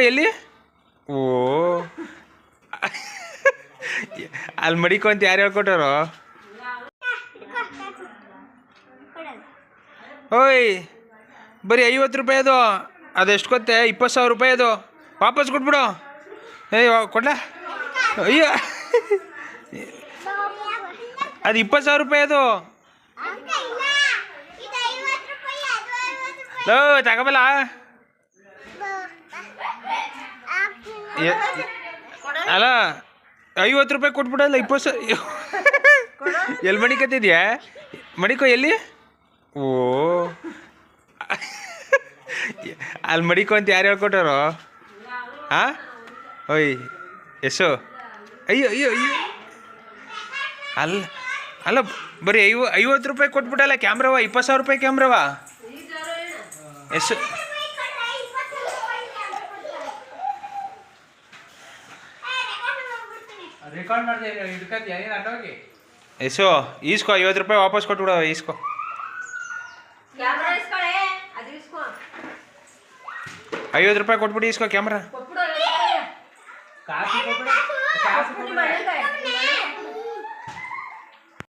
ಎಲ್ಲಿ ಓ. ಅಲ್ಲಿ ಮಡಿಕೊ ಅಂತ ಯಾರು ಹೇಳ್ಕೊಟ್ಟಾರೋ ಓಯ್ ಬರೀ ಐವತ್ತು ರೂಪಾಯಿ ಅದು. ಎಷ್ಟು ಗೊತ್ತೆ? ಇಪ್ಪತ್ತು ಸಾವಿರ ರೂಪಾಯಿ ಅದು. ವಾಪಸ್ ಕೊಟ್ಬಿಡು. ಏಯ್ ಕೊಡ್ಲ? ಅಯ್ಯೋ. ಅದು ಇಪ್ಪತ್ತು ಸಾವಿರ ರೂಪಾಯಿ ಅದು. ಲೋ ತಗೋಬಲ್ಲ. ಅಲ್ಲ, ಐವತ್ತು ರೂಪಾಯಿ ಕೊಟ್ಬಿಡಲ್ಲ, ಇಪ್ಪತ್ತು ಎಲ್ಲಿ ಮಡಿಕತ್ತಿದ್ಯಾ ಮಡಿಕೋ ಎಲ್ಲಿ? ಓ. ಅಲ್ಲಿ ಮಡಿಕೋ ಅಂತ ಯಾರು ಹೇಳ್ಕೊಟ್ಟಾರೋ? ಹಾಂ ಓಯ್ ಎಸು ಅಯ್ಯೋ ಅಯ್ಯೋ ಅಯ್ಯೋ. ಅಲ್ಲ ಅಲ್ಲ, ಬರೀ ಐವ ಐವತ್ತು ರೂಪಾಯಿ ಕೊಟ್ಬಿಟ್ಟಲ್ಲ, ಕ್ಯಾಮ್ರವ, ಇಪ್ಪತ್ತು ಸಾವಿರ ರೂಪಾಯಿ ಕ್ಯಾಮ್ರವ? ಎಷ್ಟು ರೆಕಾರ್ಡ್ ಮಾಡಿದೆ ಅಡ್ಡೋಗಿ ಎಸು ಈಸ್ಕೋ ಐವತ್ತು ರೂಪಾಯಿ ವಾಪಸ್ ಕೊಟ್ಬಿಡು ಈಸ್ಕೋ. ಐವತ್ತು ರೂಪಾಯಿ ಕೊಟ್ಬಿಡಿ ಈಸ್ಕೋ ಕ್ಯಾಮ್ರಾ ಕೊಟ್ಬಿಡು ಕಾಸು ಕೊಟ್ಬಿಡು ಕಾಸು ಮನೆಗೆ.